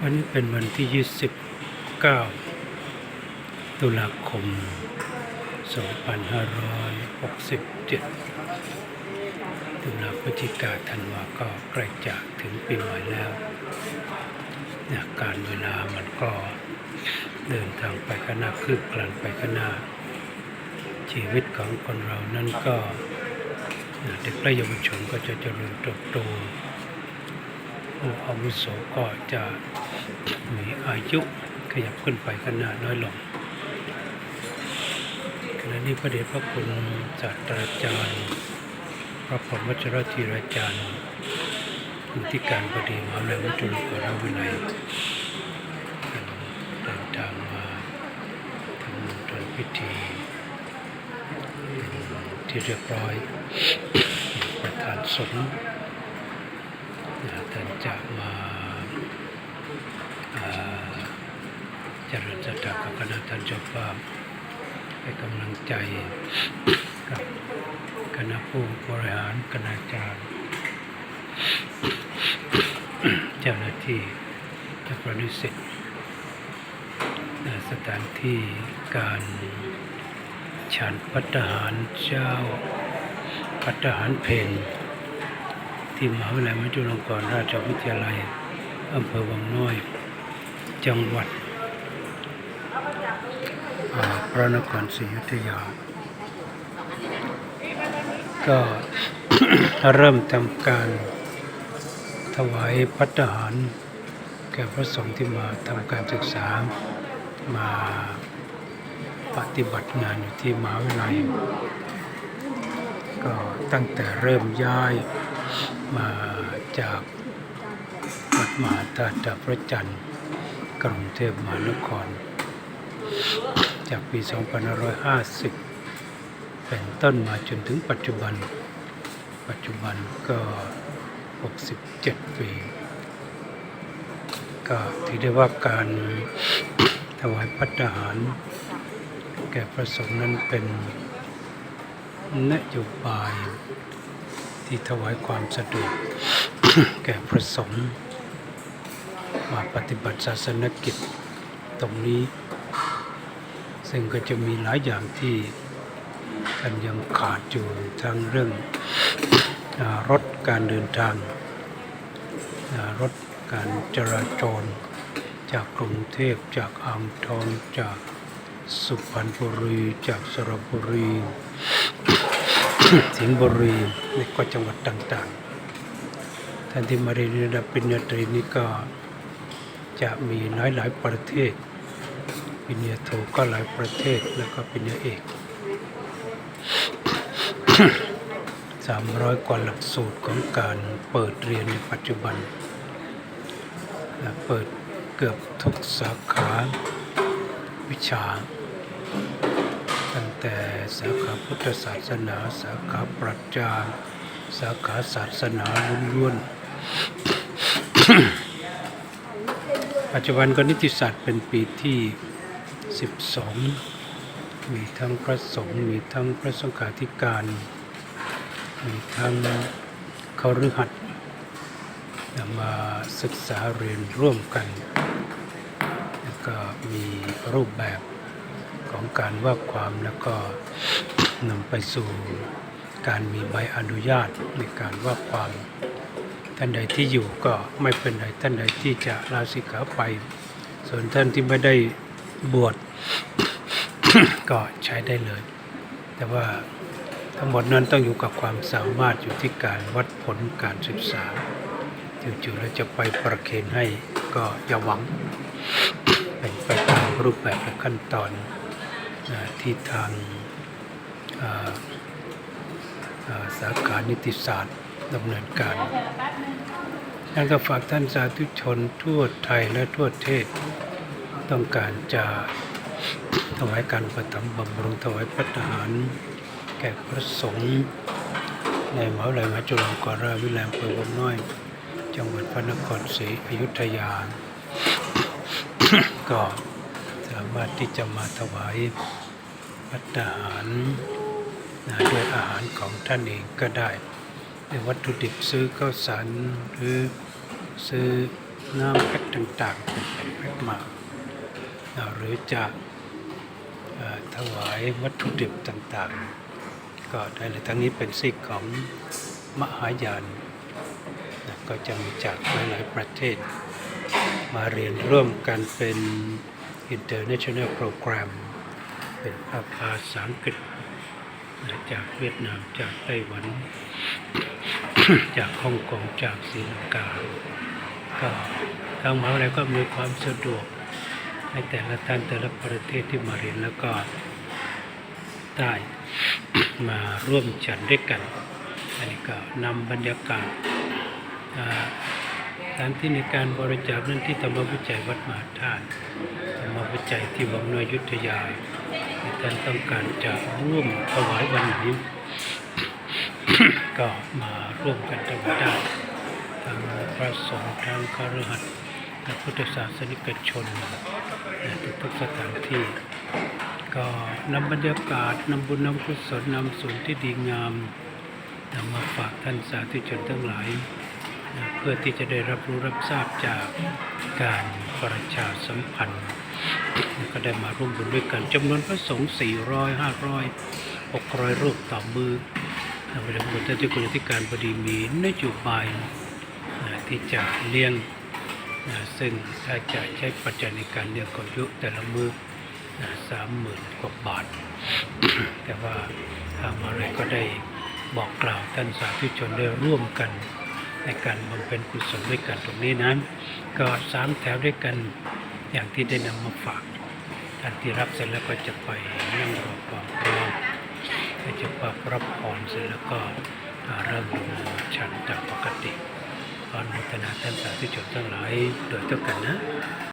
วันนี้เป็นวันที่ 29 ตุลาคม 2567 ตุลาพฤศจิกาธันวาก็ใกล้จะถึงปีใหม่แล้วเนี่ยการเวลามันก็เดินทางไปข้างหน้าคืบคลานไปข้างหน้า ชีวิตของคนเรานั้นก็เด็กและเยาวชนก็จะเจริญเติบโตผู้อาวุโสก็จะ มีอายุขยับขึ้นไปข้างหน้าน้อยลงขณะนี้พระเดชพระคุณศาสตราจารย์พระพรหมวัชรธีราจารย์ผู้ที่การบดีมหาวิทยาลัยวัจุฬาภรวิไลยเดินทางมาทำบุญทำพิธีที่เรียบร้อยประธานสงฆ์ท่านจะมา เจริญศรัทธากับคณะท่านเจ้าภาพให้กำลังใจกับคณะผู้บริหารคณาจารย์ เจ้าหน้าที่เจ้าประนิสิตสถานที่การฉันพัฒหารเจ้าพัฒหารเพนที่มหาวิทยาลัยมจุฬาลงกรณราชวิทยาลัยอำเภอวังน้อย จังหวัดพระนครศรีอยุธยา ก็เริ่มทำการถวายพัฒหารแก่พระสงฆ์ที่มาทำการศึกษามาปฏิบัติงานอยู่ที่มหาวิทยาลัย ก็ตั้งแต่เริ่มย้ายมาจากวัดมหาธาตุพระจันทร์ กรุงเทพมหานคร จากปี 2550 เป็นต้นมาจนถึงปัจจุบัน ปัจจุบันก็ 67 ปี ก็ถือได้ว่าการถวายพัฒหาร แก่พระสงฆ์นั้นเป็นนโยบายที่ถวายความสะดวกแก่พระสงฆ์ มาปฏิบัติศาสนกิจตรงนี้ ซึ่งก็จะมีหลายอย่างที่ท่านยังขาดอยู่ทั้งเรื่องรถการเดินทาง รถการจราจร จากกรุงเทพจากอ่างทองจากสุพรรณบุรีจากสระบุรีสิงห์บุรีและก็จังหวัดต่างๆ ท่านที่มาเรียนระดับปริญญาตรีนี้ก็ จะมีหลายหลายประเทศปริญญาโทก็หลายประเทศแล้วก็ปริญญาเอกสามร้อยกว่าหลักสูตรของการเปิดเรียนในปัจจุบันและเปิดเกือบทุกสาขาวิชา ตั้งแต่สาขาพุทธศาสนา สาขาปรัชญาสาขาศาสนาล้วนๆ ปัจจุบันก็นิติศาสตร์เป็นปีที่ 12 มีทั้งพระสงฆ์มีทั้งพระสังฆาธิการ มีทั้งเขาฤหัสถ์มาศึกษาเรียนร่วมกัน แล้วก็มีรูปแบบของการว่าความแล้วก็นำไปสู่การมีใบอนุญาตในการว่าความ ท่านใดที่อยู่ก็ไม่เป็นไรท่านใดที่จะลาสิกขาไป ส่วนท่านที่ไม่ได้บวชก็ใช้ได้เลย แต่ว่าทั้งหมดนั้นต้องอยู่กับความสามารถอยู่ที่การวัดผลการศึกษาจู่ๆแล้วจะไปประเคนให้ก็อย่าหวังเป็นไปตามรูปแบบและขั้นตอนอที่ทางสาขานิติศาสตร์ ดำเนินการนั่นก็ฝากท่านสาธุชนทั่วไทยและทั่วเทศ ต้องการจะถวายการประถมบำรุงถวายพระทหาร แก่พระสงฆ์ในมหาวิทยาลัยมหาจุฬาลงกรณราชวิทยาลัยอำเภอวังน้อย จังหวัดพระนครศรีอยุธยา ก็สามารถที่จะมาถวายพัตตาหารด้วยอาหารของท่านเองก็ได้ ด้วยวัตถุดิบซื้อข้าวสารหรือซื้อน้ำแพ็คต่างๆแพ็คมาหรือจะอถวายวัตถุดิบต่างๆ ก็ได้เลยทั้งนี้เป็นสิทธิ์ของมหายานก็จะมีจากหลายๆประเทศ มาเรียนร่วมกันเป็น international program เป็นภาษาอังกฤษ จากเวียดนามจากไต้หวัน จากฮ่องกงจากศรีลังกา ก็ทางมหาวิทยาลัยก็มีความสะดวกให้แต่ละท่านแต่ละประเทศที่มาเรียนแล้วก็ได้มาร่วมจัดด้วยกัน อันนี้ก็นำบรรยากาศอ่าสถานที่ในการบริจาคนั้นที่ธรรมวิจัยวัดมหาธาตุธรรมวิจัยที่วังนอยยุทธยาที่ท่านต้องการจะร่วมถวายวันไหน ก็มาร่วมกันถวายได้ทั้งพระสงฆ์ทั้งคฤหัสถ์และพุทธศาสนิกชนในทุกสถานที่ ก็นำบรรยากาศนำบุญนำกุศลนำส่วนที่ดีงามนำมาฝากท่านสาธุชนทั้งหลาย เพื่อที่จะได้รับรู้รับทราบจากการประชาสัมพันธ์ ก็ได้มาร่วมบุญด้วยกันจำนวนพระสงฆ์400 500 600 รูปต่อมือ ทางพระพุทธเจ้าคุณธิการบดีมีนโยบายที่จะเลี้ยงซึ่งถ้าจะใช้ปัจจัยในการเลี้ยงก็ยอะแต่ละมือสามหมื่นกว่าบาท แต่ว่าทางมหาลัยก็ได้บอกกล่าวท่านสาธุชนได้ร่วมกันในการบำเพ็ญกุศลด้วยกันตรงนี้นั้น ก็สามแถวด้วยกันอย่างที่ได้นำมาฝากท่านที่รับเสร็จแล้วก็จะไปนั่งรอความพร้อม ก็จะปรับรับพรเสร็จแล้วก็เริ่มลงฉันตามปกติขออนุโมทนาท่านสาธุชนทั้งหลายโดยเท่ากันนะ